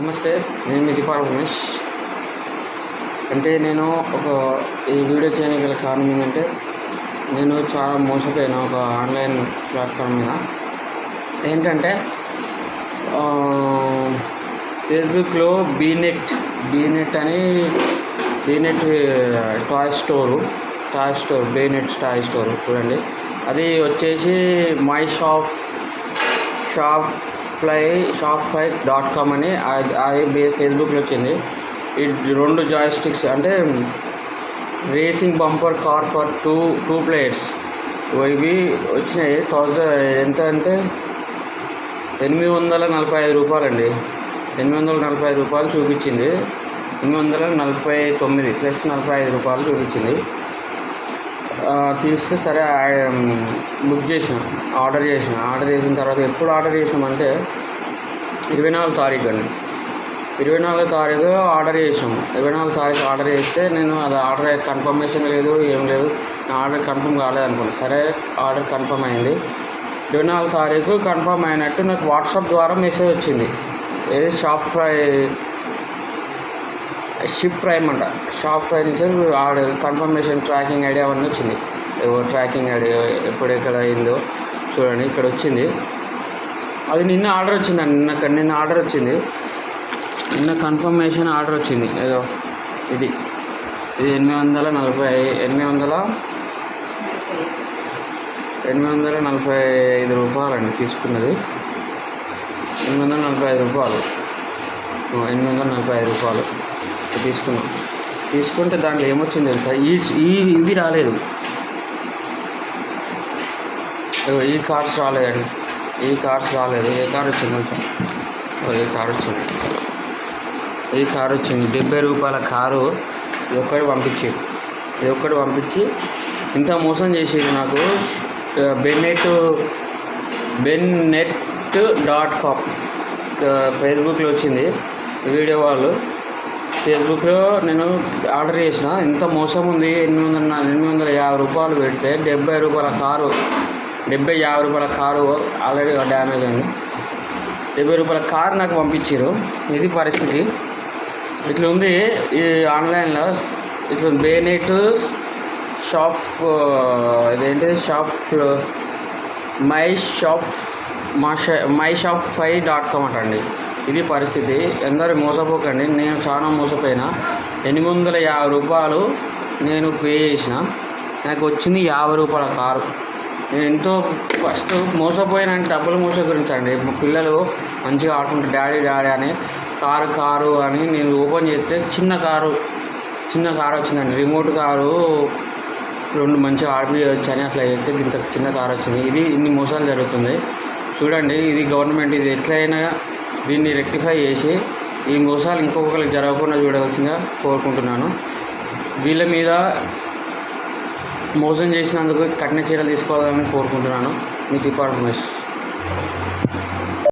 నమస్తే నేను మీ దీపాల ఉమేష్ అంటే నేను ఒక ఈ వీడియో చేయడానికి గల కారణం ఏంటంటే నేను చాలా మోసపోయాను ఒక ఆన్లైన్ ప్లాట్ఫామ్ మీద. ఏంటంటే ఫేస్బుక్లో బీనెట్ బీనెట్ అని Bennett toy store toy store Bennett toy store చూడండి. అది వచ్చేసి my shop shop fly shop fly dot com అని అది ఫేస్బుక్లో వచ్చింది. ఈ రెండు జాయ్ స్టిక్స్ అంటే racing bumper car for two two players ఇవి వచ్చినాయి. థౌజండ్ ఎంత అంటే ఎనిమిది వందల నలభై ఐదు రూపాయలండి. ఎనిమిది వందల నలభై ఐదు రూపాయలు చూపించింది. ఎనిమిది వందల నలభై తొమ్మిది ప్లస్ నలభై ఐదు రూపాయలు చూపించింది. తీస్తే సరే బుక్ చేసిన ఆర్డర్ చేసిన. ఆర్డర్ చేసిన తర్వాత ఎప్పుడు ఆర్డర్ చేసినామంటే ఇరవై నాలుగు తారీఖు అండి. ఇరవై నాలుగో తారీఖు ఆర్డర్ చేసాము ఇరవై నాలుగు తారీఖు ఆర్డర్ చేస్తే నేను అది ఆర్డర్ కన్ఫర్మేషన్ లేదు ఏం లేదు. నా ఆర్డర్ కన్ఫర్మ్ కాలేదు అనుకున్నాను సరే ఆర్డర్ కన్ఫర్మ్ అయింది. ఇరవై నాలుగు తారీఖు కన్ఫర్మ్ అయినట్టు నాకు వాట్సాప్ ద్వారా మెసేజ్ వచ్చింది. ఏది షాప్ ఫ్రై షిప్ ప్రైమ్ అంట. షాప్ ప్రైమ్ నుంచి ఆడ కన్ఫర్మేషన్ ట్రాకింగ్ ఐడి అవన్నీ వచ్చింది. ట్రాకింగ్ ఐడి ఎప్పుడు ఎక్కడ అయిందో చూడండి ఇక్కడ వచ్చింది. అది నిన్న ఆర్డర్ వచ్చిందండి నిన్న నిన్న ఆర్డర్ వచ్చింది. నిన్న కన్ఫర్మేషన్ ఆర్డర్ వచ్చింది. ఏదో ఇది. ఇది ఎనిమిది వందల నలభై ఎనిమిది వందల ఎనిమిది వందల నలభై ఐదు రూపాయలండి తీసుకున్నది. ఎనిమిది వందల నలభై ఐదు రూపాయలు. ఎనిమిది వందల నలభై ఐదు రూపాయలు. తీసుకున్నాం. తీసుకుంటే దాంట్లో ఏమొచ్చింది తెలుసా? ఈ ఇవి రాలేదు. ఈ కార్స్ రాలేదండి. ఈ కార్స్ రాలేదు. ఏ కార్ వచ్చింది తెలుసా? ఏ కార్ వచ్చింది. ఈ కారు వచ్చింది. డెబ్బై రూపాయల కారు ఇది ఒక్కటి పంపించి. ఇది ఒక్కటి పంపించి ఇంత మోసం చేసేది నాకు బెన్నెట్ బెన్నెట్ డాట్ కామ్ ఫేస్బుక్లో వచ్చింది వీడియో వాళ్ళు. ఫేస్బుక్లో నేను ఆర్డర్ చేసిన. ఎంత మోసం ఉంది. ఎనిమిది వందల ఎనిమిది వందల యాభై రూపాయలు పెడితే డెబ్బై రూపాయల కారు డెబ్బై యాభై రూపాయల కారు ఆల్రెడీ డ్యామేజ్ అయింది. డెబ్బై రూపాయల కారు నాకు పంపించారు ఇది పరిస్థితి. ఇట్లా ఉంది ఈ ఆన్లైన్లో. ఇట్లా బేనెట్ షాప్ ఇదేంటి? షాప్ మై షాప్ మా Shah my shop fi dot com అంటండి. ఇది పరిస్థితి. ఎందరు మోసపోకండి. నేను చాలా మోసపోయినా. ఎనిమిది వందల యాభై రూపాయలు నేను పే చేసిన. నాకు వచ్చింది యాభై రూపాయల కారు. నేను ఎంతో ఫస్ట్ మోసపోయిన డబ్బులు మోస గురించి అండి మా పిల్లలు మంచిగా ఆడుకుంటారు. డాడీ డాడీ అని కారు కారు అని నేను ఓపెన్ చేస్తే చిన్న కారు చిన్న కారు వచ్చిందండి. రిమోట్ కారు రెండు మంచిగా ఆడిపించవచ్చు అని అట్లా చేస్తే ఇంత చిన్న కారు వచ్చింది. ఇది ఇన్ని మోసాలు జరుగుతుంది. చూడండి ఇది గవర్నమెంట్ ఇది ఎట్లయినా దీన్ని రెక్టిఫై చేసి ఈ మోసాలు ఇంకొకరికి జరగకుండా చూడవలసిందిగా కోరుకుంటున్నాను. వీళ్ళ మీద మోసం చేసినందుకు కఠిన చర్యలు తీసుకోవాలని కోరుకుంటున్నాను. మీ డిపార్ట్మెంట్